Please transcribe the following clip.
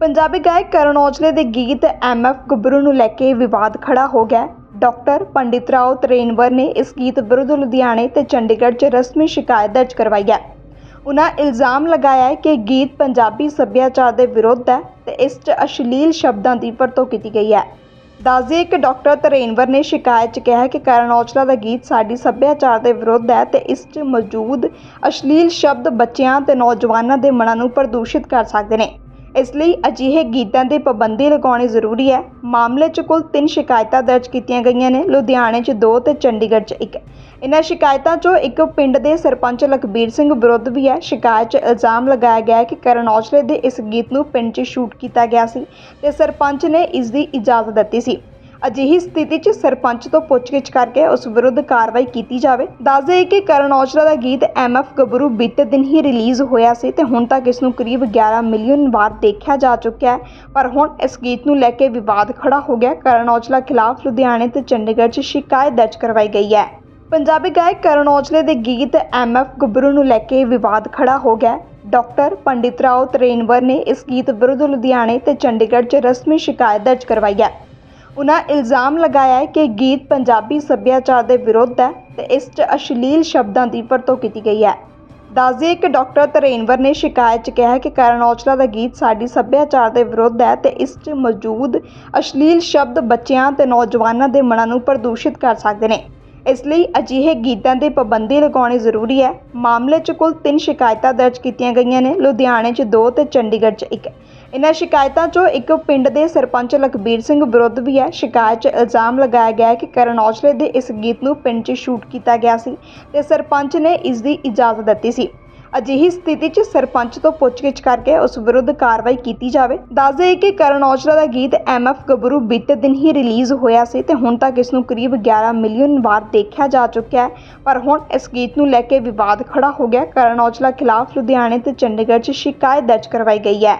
ਪੰਜਾਬੀ ਗਾਇਕ ਕਰਨ ਔਜਲੇ ਦੇ ਗੀਤ ਐਮਐਫ ਗੱਭਰੂ ਨੂੰ ਲੈ ਕੇ ਵਿਵਾਦ ਖੜਾ ਹੋ ਗਿਆ। ਡਾਕਟਰ ਪੰਡਿਤ ਰਾਓ ਤਰੇਨਵਰ ਨੇ ਇਸ ਗੀਤ ਵਿਰੁੱਧ ਲੁਧਿਆਣੇ ਤੇ ਚੰਡੀਗੜ੍ਹ 'ਚ ਰਸਮੀ ਸ਼ਿਕਾਇਤ ਦਰਜ ਕਰਵਾਈ ਹੈ। ਉਨ੍ਹਾਂ ਇਲਜ਼ਾਮ ਲਗਾਇਆ ਹੈ ਕਿ ਗੀਤ ਪੰਜਾਬੀ ਸੱਭਿਆਚਾਰ ਦੇ ਵਿਰੁੱਧ ਹੈ ਤੇ ਇਸ 'ਚ ਅਸ਼ਲੀਲ ਸ਼ਬਦਾਂ ਦੀ ਵਰਤੋਂ ਕੀਤੀ ਗਈ ਹੈ। ਦੱਸਦੀਏ ਕਿ ਡਾਕਟਰ ਤਰੇਨਵਰ ਨੇ ਸ਼ਿਕਾਇਤ 'ਚ ਕਿਹਾ ਕਿ ਕਰਨ ਔਜਲਾ ਦਾ ਗੀਤ ਸਾਡੀ ਸੱਭਿਆਚਾਰ ਦੇ ਵਿਰੁੱਧ ਹੈ ਤੇ ਇਸ 'ਚ ਮੌਜੂਦ ਅਸ਼ਲੀਲ ਸ਼ਬਦ ਬੱਚਿਆਂ ਤੇ ਨੌਜਵਾਨਾਂ ਦੇ ਮਨਾਂ ਨੂੰ ਪ੍ਰਦੂਸ਼ਿਤ ਕਰ ਸਕਦੇ ਨੇ। ਇਸ ਲਈ ਅਜਿਹੇ ਗੀਤਾਂ ਤੇ ਪਾਬੰਦੀ ਲਗਾਉਣੀ ਜ਼ਰੂਰੀ ਹੈ। ਮਾਮਲੇ 'ਚ ਕੁੱਲ ਤਿੰਨ ਸ਼ਿਕਾਇਤਾਂ ਦਰਜ ਕੀਤੀਆਂ ਗਈਆਂ ਨੇ। ਲੁਧਿਆਣੇ 'ਚ ਦੋ ਅਤੇ ਚੰਡੀਗੜ੍ਹ 'ਚ ਇੱਕ। ਇਨ੍ਹਾਂ ਸ਼ਿਕਾਇਤਾਂ 'ਚੋਂ ਇੱਕ ਪਿੰਡ ਦੇ ਸਰਪੰਚ ਲਖਬੀਰ ਸਿੰਘ ਵਿਰੁੱਧ ਵੀ ਹੈ। ਸ਼ਿਕਾਇਤ 'ਚ ਇਲਜ਼ਾਮ ਲਗਾਇਆ ਗਿਆ ਹੈ ਕਿ ਕਰਨ ਔਜਲੇ ਦੇ ਇਸ ਗੀਤ ਨੂੰ ਪਿੰਡ 'ਚ ਸ਼ੂਟ ਕੀਤਾ ਗਿਆ ਸੀ ਅਤੇ ਸਰਪੰਚ ਨੇ ਇਸ ਦੀ ਇਜਾਜ਼ਤ ਦਿੱਤੀ ਸੀ। ਅਜਿਹੀ ਸਥਿਤੀ 'ਚ ਸਰਪੰਚ ਤੋਂ ਪੁੱਛਗਿੱਛ ਕਰਕੇ ਉਸ ਵਿਰੁੱਧ ਕਾਰਵਾਈ ਕੀਤੀ ਜਾਵੇ। ਦੱਸ ਦੇਈਏ ਕਿ ਕਰਨ ਔਜਲਾ ਦਾ ਗੀਤ ਐਮਐਫ ਗੱਭਰੂ ਬੀਤੇ ਦਿਨ ਹੀ ਰਿਲੀਜ਼ ਹੋਇਆ ਸੀ ਤੇ ਹੁਣ ਤੱਕ ਇਸ ਨੂੰ ਕਰੀਬ 11 ਮਿਲੀਅਨ ਵਾਰ ਦੇਖਿਆ ਜਾ ਚੁੱਕਿਆ ਹੈ। ਪਰ ਹੁਣ ਇਸ ਗੀਤ ਨੂੰ ਲੈ ਕੇ ਵਿਵਾਦ ਖੜਾ ਹੋ ਗਿਆ। ਕਰਨ ਔਜਲਾ ਖਿਲਾਫ ਲੁਧਿਆਣੇ ਤੇ ਚੰਡੀਗੜ੍ਹ 'ਚ ਸ਼ਿਕਾਇਤ ਦਰਜ ਕਰਵਾਈ ਗਈ ਹੈ। ਪੰਜਾਬੀ ਗਾਇਕ ਕਰਨ ਔਜਲੇ ਦੇ ਗੀਤ ਐਮਐਫ ਗੱਭਰੂ ਨੂੰ ਲੈ ਕੇ ਵਿਵਾਦ ਖੜਾ ਹੋ ਗਿਆ ਡਾਕਟਰ ਪੰਡਿਤ ਰਾਓ ਤਰੇਨਵਰ ਨੇ ਇਸ ਗੀਤ ਵਿਰੁੱਧ ਲੁਧਿਆਣੇ ਤੇ ਚੰਡੀਗੜ੍ਹ 'ਚ ਰਸਮੀ ਸ਼ਿਕਾਇਤ ਦਰਜ ਕਰਵਾਈ ਹੈ। ਉਨ੍ਹਾਂ ਇਲਜ਼ਾਮ ਲਗਾਇਆ ਹੈ ਕਿ ਗੀਤ ਪੰਜਾਬੀ ਸੱਭਿਆਚਾਰ ਦੇ ਵਿਰੁੱਧ ਹੈ ਤੇ ਇਸ 'ਚ ਅਸ਼ਲੀਲ ਸ਼ਬਦਾਂ ਦੀ ਵਰਤੋਂ ਕੀਤੀ ਗਈ ਹੈ। ਦੱਸਦੀਏ ਕਿ ਡਾਕਟਰ ਧਰੇਨਵਰ ਨੇ ਸ਼ਿਕਾਇਤ 'ਚ ਕਿਹਾ ਹੈ ਕਿ ਕਰਨ ਔਜਲਾ ਦਾ ਗੀਤ ਸਾਡੀ ਸੱਭਿਆਚਾਰ ਦੇ ਵਿਰੁੱਧ ਹੈ ਤੇ ਇਸ 'ਚ ਮੌਜੂਦ ਅਸ਼ਲੀਲ ਸ਼ਬਦ ਬੱਚਿਆਂ ਤੇ ਨੌਜਵਾਨਾਂ ਦੇ ਮਨਾਂ ਨੂੰ ਪ੍ਰਦੂਸ਼ਿਤ ਕਰ ਸਕਦੇ ਨੇ। ਇਸ ਲਈ ਅਜਿਹੇ ਗੀਤਾਂ ਤੇ ਪਾਬੰਦੀ ਲਗਾਉਣੀ ਜ਼ਰੂਰੀ ਹੈ। ਮਾਮਲੇ 'ਚ ਕੁੱਲ ਤਿੰਨ ਸ਼ਿਕਾਇਤਾਂ ਦਰਜ ਕੀਤੀਆਂ ਗਈਆਂ ਨੇ। ਲੁਧਿਆਣੇ 'ਚ ਦੋ ਅਤੇ ਚੰਡੀਗੜ੍ਹ 'ਚ ਇੱਕ। ਇਨ੍ਹਾਂ ਸ਼ਿਕਾਇਤਾਂ 'ਚੋਂ ਇੱਕ ਪਿੰਡ ਦੇ ਸਰਪੰਚ ਲਖਬੀਰ ਸਿੰਘ ਵਿਰੁੱਧ ਵੀ ਹੈ। ਸ਼ਿਕਾਇਤ 'ਚ ਇਲਜ਼ਾਮ ਲਗਾਇਆ ਗਿਆ ਹੈ ਕਿ ਕਰਨ ਔਜਲੇ ਦੇ ਇਸ ਗੀਤ ਨੂੰ ਪਿੰਡ 'ਚ ਸ਼ੂਟ ਕੀਤਾ ਗਿਆ ਸੀ ਅਤੇ ਸਰਪੰਚ ਨੇ ਇਸ ਦੀ ਇਜਾਜ਼ਤ ਦਿੱਤੀ ਸੀ। ਅਜਿਹੀ ਸਥਿਤੀ 'ਚ ਸਰਪੰਚ ਤੋਂ ਪੁੱਛਗਿੱਛ ਕਰਕੇ ਉਸ ਵਿਰੁੱਧ ਕਾਰਵਾਈ ਕੀਤੀ ਜਾਵੇ। ਦੱਸ ਦੇਈਏ ਕਿ ਕਰਨ ਔਜਲਾ ਦਾ ਗੀਤ ਐਮਐਫ ਗੱਭਰੂ ਬੀਤੇ ਦਿਨ ਹੀ ਰਿਲੀਜ਼ ਹੋਇਆ ਸੀ ਤੇ ਹੁਣ ਤੱਕ ਇਸ ਨੂੰ ਕਰੀਬ 11 ਮਿਲੀਅਨ ਵਾਰ ਦੇਖਿਆ ਜਾ ਚੁੱਕਿਆ ਹੈ। ਪਰ ਹੁਣ ਇਸ ਗੀਤ ਨੂੰ ਲੈ ਕੇ ਵਿਵਾਦ ਖੜਾ ਹੋ ਗਿਆ। ਕਰਨ ਔਜਲਾ ਖਿਲਾਫ ਲੁਧਿਆਣੇ ਤੇ ਚੰਡੀਗੜ੍ਹ 'ਚ ਸ਼ਿਕਾਇਤ ਦਰਜ ਕਰਵਾਈ ਗਈ ਹੈ।